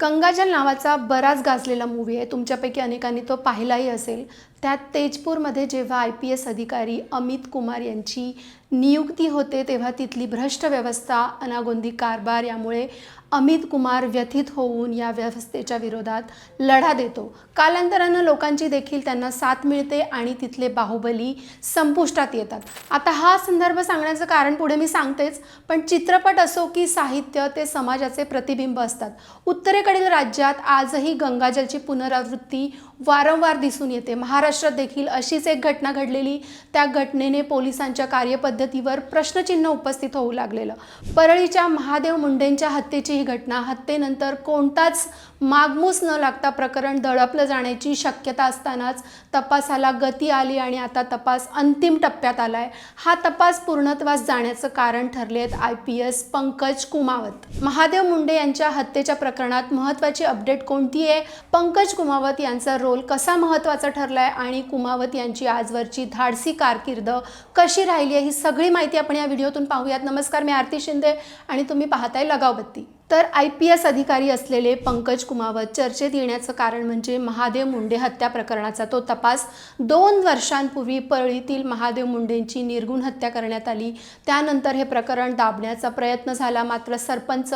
गंगाजल नावाचा बराच गाजलेला मूवी आहे. तुमच्यापैकी अनेकांनी तो पाहिलाही असेल. त्यात तेजपूरमध्ये जेव्हा आय पी एस अधिकारी अमित कुमार यांची नियुक्ती होते तेव्हा तिथली भ्रष्ट व्यवस्था अनागोंदी कारभार यामुळे अमित कुमार व्यथित होऊन या व्यवस्थेच्या विरोधात लढा देतो. कालांतरानं लोकांची देखील त्यांना साथ मिळते आणि तिथले बाहुबली संपुष्टात येतात. आता हा संदर्भ सांगण्याचं कारण पुढे मी सांगतेच पण चित्रपट असो की साहित्य ते समाजाचे प्रतिबिंब असतात. उत्तरेकडील राज्यात आजही गंगाजलची पुनरावृत्ती वारंवार दिसून येते. महाराष्ट्रात देखील अशीच एक घटना घडलेली. त्या घटनेने पोलिसांच्या कार्यपद्धतीवर प्रश्नचिन्ह उपस्थित होऊ लागलेलं. परळीच्या महादेव मुंडेंच्या हत्येची ही घटना हत्येनंतर कोणताच मागमूस न लागता प्रकरण दडपलं जाण्याची शक्यता असतानाच तपासाला गती आली आणि आता तपास अंतिम टप्प्यात आलाय. हा तपास पूर्णत्वास जाण्याचं कारण ठरले आहेत I P S Pankaj Kumawat. Mahadev Munde यांच्या हत्येच्या प्रकरणात महत्त्वाची अपडेट कोणती आहे? पंकज कुमावत यांचा रोल कसा महत्त्वाचा ठरलाय? आणि कुमावत यांची आजवरची धाडसी कारकीर्द कशी राहिली आहे ही सगळी माहिती आपण या व्हिडिओतून पाहूयात. नमस्कार मी आरती शिंदे आणि तुम्ही पाहताय लगावबत्ती. तर आय पी एस अधिकारी असलेले पंकज कुमावत चर्चेत येण्याचं कारण म्हणजे महादेव मुंडे हत्या प्रकरणाचा तो तपास दोन वर्षांपूर्वी परळीतील महादेव मुंडेंची निर्गुण हत्या करण्यात आली. त्यानंतर हे प्रकरण दाबण्याचा प्रयत्न झाला. मात्र सरपंच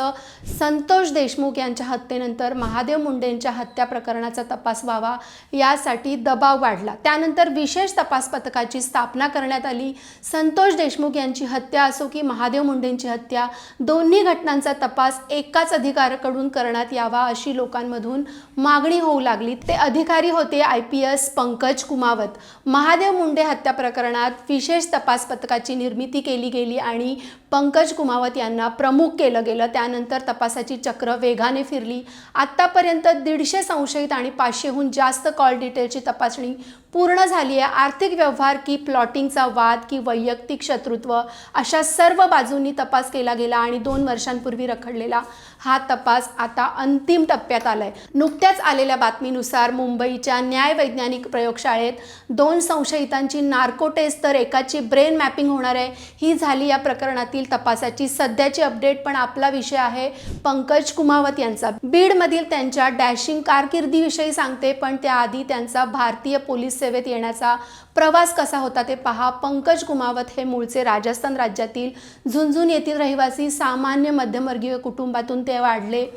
संतोष देशमुख यांच्या हत्येनंतर महादेव मुंडेंच्या हत्या प्रकरणाचा तपास व्हावा यासाठी दबाव वाढला. त्यानंतर विशेष तपास पथकाची स्थापना करण्यात आली. संतोष देशमुख यांची हत्या असो की महादेव मुंडेंची हत्या दोन्ही घटनांचा तपास एक एकाच अधिकाऱ्याकडून करण्यात यावा अशी लोकांमधून मागणी होऊ लागली. ते अधिकारी होते I P S Pankaj Kumawat. Mahadev Munde हत्या प्रकरणात विशेष तपास पथकाची निर्मिती केली गेली आणि पंकज कुमावत यांना प्रमुख केलं गेलं. त्यानंतर तपासाची चक्र वेगाने फिरली. आत्तापर्यंत दीडशे संशयित आणि पाचशेहून जास्त कॉल डिटेलची तपासणी पूर्ण झाली आहे. आर्थिक व्यवहार की प्लॉटिंगचा वाद की वैयक्तिक शत्रुत्व अशा सर्व बाजूंनी तपास केला गेला आणि दोन वर्षांपूर्वी रखडलेला हा तपास आता अंतिम टप्प्यात आलाय. नुकत्याच आलेल्या बातमीनुसार मुंबईच्या न्याय वैज्ञानिक प्रयोगशाळेत दोन संशयितांची नार्को टेस्ट तर एकाची ब्रेन मॅपिंग होणार आहे. ही झाली या प्रकरणातील तपासाची सध्याची अपडेट पण आपला विषय आहे पंकज कुमावत यांचा. बीडमधील त्यांच्या डॅशिंग कारकिर्दीविषयी सांगते पण त्याआधी त्यांचा भारतीय पोलीस सेवेत येण्याचा प्रवास कसा होता ते पहा. पंकज कुमावत हे मूळचे राजस्थान राज्यातील झुंझुन येथील रहिवासी सामान्य मध्यमवर्गीय कुटुंबातून ते वाढले.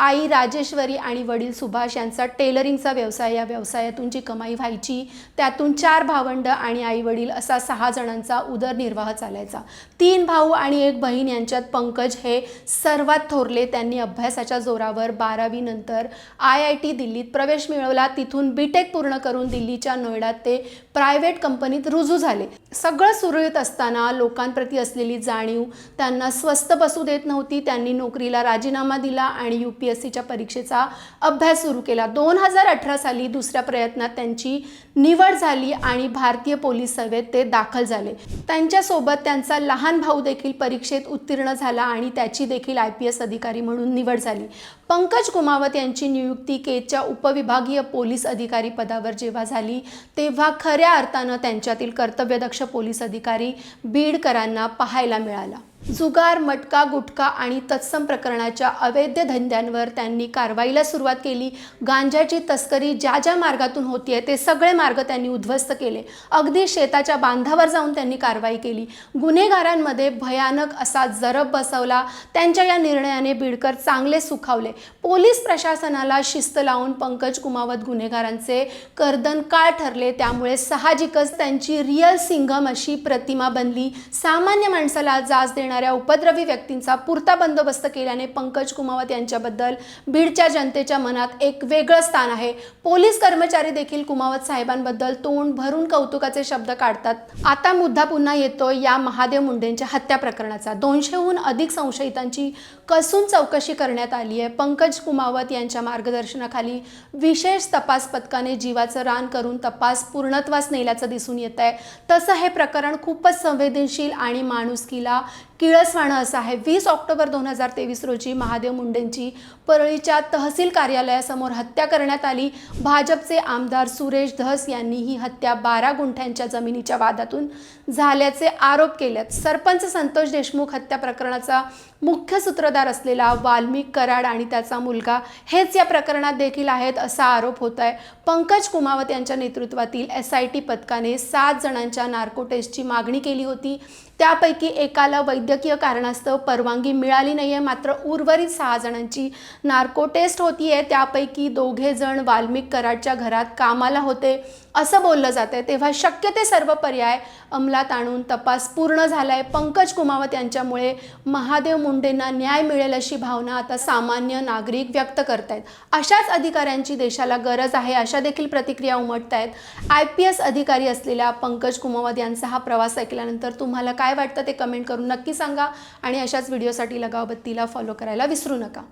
आई राजेश्वरी आणि वडील सुभाष यांचा टेलरिंगचा व्यवसाय या व्यवसायातून जी कमाई व्हायची त्यातून चार भावंड आणि आई वडील असा सहा जणांचा उदरनिर्वाह चालायचा. तीन भाऊ आणि एक बहीण यांच्यात पंकज हे सर्वात थोरले. त्यांनी अभ्यासाच्या जोरावर बारावी नंतर आय आय टी दिल्लीत प्रवेश मिळवला. तिथून बीटेक पूर्ण करून दिल्लीच्या नोएडात ते प्रायव्हेट कंपनीत रुजू झाले. सगळं सुरळीत असताना लोकांप्रती असलेली जाणीव त्यांना स्वस्त बसू देत नव्हती. त्यांनी नोकरीला राजीनामा दिला आणि यू पी एस सीच्या परीक्षेचा अभ्यास सुरू केला. दोन हजार अठरा साली दुसऱ्या प्रयत्नात त्यांची निवड झाली आणि भारतीय पोलीस सेवेत ते दाखल झाले. त्यांच्यासोबत त्यांचा लहान भाऊ देखील परीक्षेत उत्तीर्ण झाला आणि त्याची देखील आय पी एस अधिकारी म्हणून निवड झाली. पंकज कुमावत यांची नियुक्ती केच्या उपविभागीय पोलीस अधिकारी पदावर जेव्हा झाली तेव्हा खऱ्या अर्थानं त्यांच्यातील कर्तव्यदक्ष पोलीस अधिकारी बीडकरांना पाहायला मिळाला. जुगार मटका गुटखा आणि तत्सम प्रकरणाच्या अवैध धंद्यांवर त्यांनी कारवाईला सुरुवात केली. गांजाची तस्करी ज्या ज्या मार्गातून होतीये ते सगळे मार्ग त्यांनी उद्ध्वस्त केले. अगदी शेताच्या बांधावर जाऊन त्यांनी कारवाई केली. गुन्हेगारांमध्ये भयानक असा जरब बसवला. त्यांच्या या निर्णयाने बिडकर चांगले सुखावले. पोलीस प्रशासनाला शिस्त लावून पंकज कुमावत गुन्हेगारांचे कर्दन काळ ठरले. त्यामुळे साहजिकच त्यांची रिअल सिंगम अशी प्रतिमा बनली. सामान्य माणसाला जाच देणाऱ्या उपद्रवी व्यक्तींचा पुरता बंदोबस्त केल्याने पंकज कुमावत यांच्याबद्दल बीडच्या जनतेच्या मनात एक वेगळं स्थान आहे. पोलीस कर्मचारी देखील कुमावत साहेबांबद्दल तोंड भरून कौतुकाचे शब्द काढतात. आता मुद्दा पुन्हा येतो या महादेव मुंडेंच्या हत्या प्रकरणाचा. दोनशेहून अधिक संशयितांची कसून चौकशी करण्यात आली आहे. पंकज कुमावत यांच्या मार्गदर्शनाखाली विशेष तपास पथकाने जीवाचं रान करून तपास पूर्णत्वास नेल्याचं दिसून येत आहे तसं हे प्रकरण खूपच संवेदनशील आणि माणुसकीला किळसवाणं असं आहे. वीस ऑक्टोबर दोन हजार तेवीस रोजी महादेव मुंडेंची परळीच्या तहसील कार्यालयासमोर हत्या करण्यात आली. भाजपचे आमदार सुरेश धस यांनी ही हत्या बारा गुंठ्यांच्या जमिनीच्या वादातून झाल्याचे आरोप केल्यात सरपंच संतोष देशमुख हत्या प्रकरणाचा मुख्य सूत्रधार असलेला वाल्मिक कराड आणि त्याचा मुलगा हेच या प्रकरणात देखील आहेत असा आरोप होत आहे पंकज कुमावत यांच्या नेतृत्वातील एस आय टी पथकाने सात जणांच्या नार्को टेस्टची मागणी केली होती. त्यापैकी एकाला वैद्यकीय कारणास्तव परवानगी मिळाली नाही आहे मात्र उर्वरित सहा जणांची नार्को टेस्ट होती आहे त्यापैकी दोघे जण वाल्मिक कराडच्या घरात कामाला होते. असं बोललं जातं आहे तेव्हा शक्य ते सर्व पर्याय अंमलात आणून तपास पूर्ण झाला आहे पंकज कुमावत यांच्यामुळे महादेव मुंडेंना न्याय मिळेल अशी भावना आता सामान्य नागरिक व्यक्त करतायत. अशाच अधिकाऱ्यांची देशाला गरज आहे अशा देखील प्रतिक्रिया उमटत आहेत आय पी एस अधिकारी असलेल्या पंकज कुमावत यांचा हा प्रवास ऐकल्यानंतर तुम्हाला काय वाटतं ते कमेंट करून नक्की सांगा आणि अशाच व्हिडिओसाठी लगावबत्तीला फॉलो करायला विसरू नका.